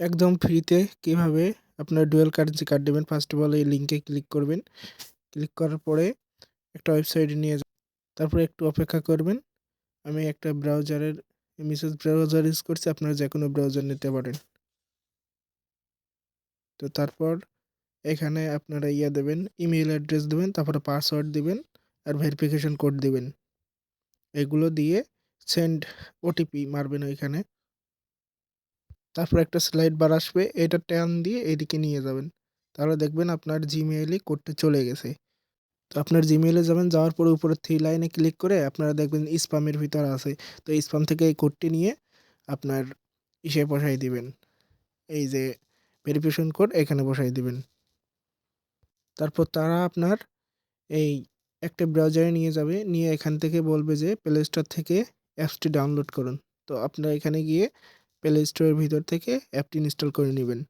একদম ফ্রিতে কীভাবে আপনার ডুয়াল কারেন্সি কার্ড নেবেন ফার্স্ট অফ অল এই লিঙ্কে ক্লিক করবেন। ক্লিক করার পরে একটা ওয়েবসাইটে নিয়ে যাবেন। তারপরে একটু অপেক্ষা করবেন। আমি একটা ব্রাউজারের মিসেস ব্রাউজার ইউজ করছি, আপনারা যে কোনো ব্রাউজার নিতে পারেন। তো তারপর এখানে আপনারা ইয়া দেবেন ইমেল অ্যাড্রেস দেবেন, তারপরে পাসওয়ার্ড দিবেন আর ভেরিফিকেশন কোড দিবেন। এগুলো দিয়ে সেন্ড ওটিপি মারবেন ওইখানে। তারপর একটা স্লাইড বার আসবে, এটা টান দিয়ে এদিকে নিয়ে যাবেন। তাহলে দেখবেন আপনার জিমেইলে কোডটা চলে গেছে। তো আপনার জিমেইলে যাবেন, যাওয়ার পরে উপরে থ্রি লাইনে ক্লিক করে আপনারা দেখবেন স্পামের ভিতর আছে। তো স্পাম থেকে এই কোডটি নিয়ে আপনার ইসে বসাই দিবেন। এই যে ভেরিফিকেশন কোড এখানে বসাই দিবেন। তারপর তারা আপনার এই একটা ব্রাউজারে নিয়ে যাবে, নিয়ে এখান থেকে বলবে যে প্লে স্টোর থেকে অ্যাপসটি ডাউনলোড করুন। তো আপনারা এখানে গিয়ে প্লে স্টোরের ভিতর থেকে অ্যাপটি ইনস্টল করে নেবেন।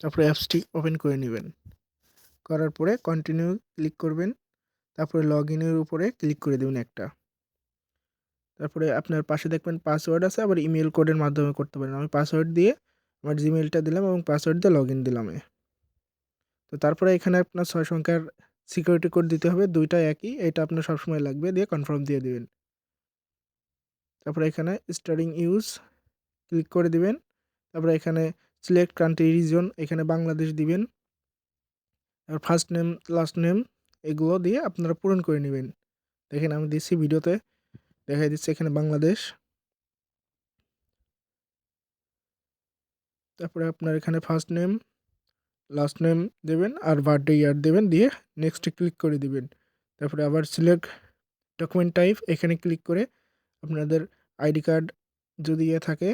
তারপরে অ্যাপসটি ওপেন করে নেবেন। করার পরে কন্টিনিউ ক্লিক করবেন। তারপরে লগ ইনের উপরে ক্লিক করে দেবেন একটা। তারপরে আপনার পাশে দেখবেন পাসওয়ার্ড আছে, আবার ইমেল কোডের মাধ্যমে করতে পারেন। আমি পাসওয়ার্ড দিয়ে আমার জিমেলটা দিলাম এবং পাসওয়ার্ড দিয়ে লগ ইন দিলাম তো তারপরে এখানে আপনার ছয় সংখ্যার সিকিউরিটি কোড দিতে হবে। দুইটা একই, এটা আপনার সবসময় লাগবে। দিয়ে কনফার্ম দিয়ে দিবেন। তারপরে এখানে স্টার্টিং ইউজ ক্লিক করে দিবেন। তারপরে এখানে সিলেক্ট কান্ট্রি রিজন এখানে বাংলাদেশ দিবেন। আর ফার্স্ট নেম লাস্ট নেম এগুলো দিয়ে আপনারা পূরণ করে নেবেন। দেখেন আমি দিচ্ছি ভিডিওতে, দেখাই দিচ্ছি এখানে বাংলাদেশ। তারপরে আপনার এখানে ফার্স্ট নেম লাস্ট নেম দেবেন আর বার্থডে ইয়ার দেবেন দিয়ে নেক্সটে ক্লিক করে দিবেন। তারপরে আবার সিলেক্ট ডকুমেন্ট টাইপ এখানে ক্লিক করে আপনাদের আইডি কার্ড যদি ইয়ে থাকে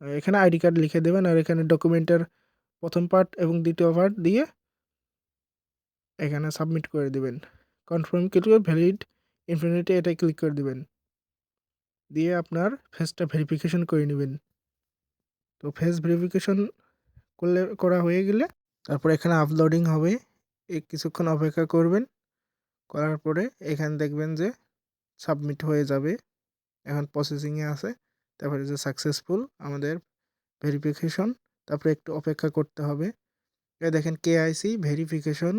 এখানে আইডি কার্ড লিখে দেবেন আর এখানে ডকুমেন্টের প্রথম পার্ট এবং দ্বিতীয় পার্ট দিয়ে এখানে সাবমিট করে দেবেন। কনফার্ম ক্লিক ভ্যালিড ইনফিনিটি এটাই ক্লিক করে দেবেন। দিয়ে আপনার ফেসটা ভেরিফিকেশন করে নেবেন। তো ফেস ভেরিফিকেশন করলে, করা হয়ে গেলে তারপর এখানে আপলোডিং হবে। কিছুক্ষণ অপেক্ষা করবেন। করার পরে এখানে দেখবেন যে সাবমিট হয়ে যাবে। এখন প্রসেসিংয়ে আছে। তারপরে যে সাকসেসফুল আমাদের ভেরিফিকেশন তারপরে একটু অপেক্ষা করতে হবে। এ দেখেন কেআইসি ভেরিফিকেশন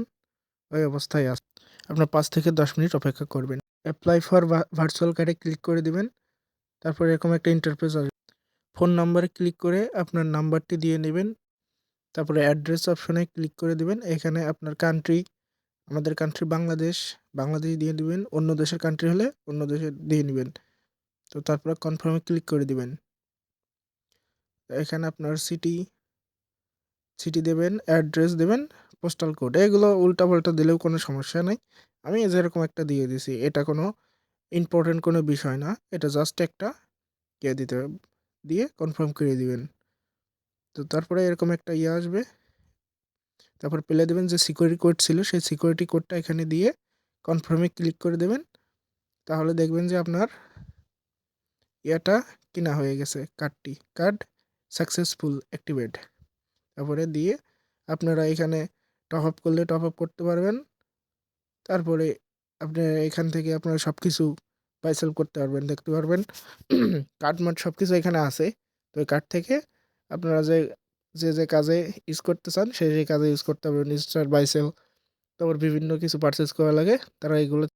ওই অবস্থায় আস আপনার পাঁচ থেকে দশ মিনিট অপেক্ষা করবেন। অ্যাপ্লাই ফর ভার্চুয়াল কার্ডে ক্লিক করে দিবেন। তারপর এরকম একটা ইন্টারফেস আসবে। ফোন নাম্বারে ক্লিক করে আপনার নাম্বারটি দিয়ে নেবেন। তারপরে অ্যাড্রেস অপশনে ক্লিক করে দিবেন। এখানে আপনার কান্ট্রি আমাদের কান্ট্রি বাংলাদেশ বাংলাদেশ দিয়ে দিবেন। অন্য দেশের কান্ট্রি হলে অন্য দেশে দিয়ে নেবেন। তো তারপরে কনফার্মে ক্লিক করে দিবেন। এখানে আপনার সিটি সিটি দেবেন অ্যাড্রেস দেবেন পোস্টাল কোড এগুলো উল্টাপাল্টা দিলেও কোনো সমস্যা নেই। আমি যেরকম একটা দিয়ে দিছি, এটা কোনো ইম্পর্টেন্ট কোনো বিষয় না। এটা জাস্ট একটা কে দিতে, দিয়ে কনফার্ম করে দিবেন। তো তারপরে এরকম একটা ইয়ে আসবে। তারপর পেলে দেবেন যে সিকিউরিটি কোড ছিল, সেই সিকিউরিটি কোডটা এখানে দিয়ে কনফার্মে ক্লিক করে দেবেন। তাহলে দেখবেন যে আপনার ইয়েটা কিনা হয়ে গেছে কার্ডটি কার্ড সাকসেসফুল অ্যাক্টিভেট তারপরে দিয়ে আপনারা এখানে টপ আপ করলে টপ আপ করতে পারবেন। তারপরে আপনি এখান থেকে আপনারা সব কিছু পাইসেল করতে পারবেন, দেখতে পারবেন। কার্ড মার্ট সব কিছু এখানে আছে। তো ওই কার্ড থেকে আপনারা যে যে যে কাজে ইউজ করতে চান, সেই সেই কাজে ইউজ করতে পারবেন ইনস্টার বাইসেল তারপর বিভিন্ন কিছু পারচেস করা লাগে, তারা এগুলো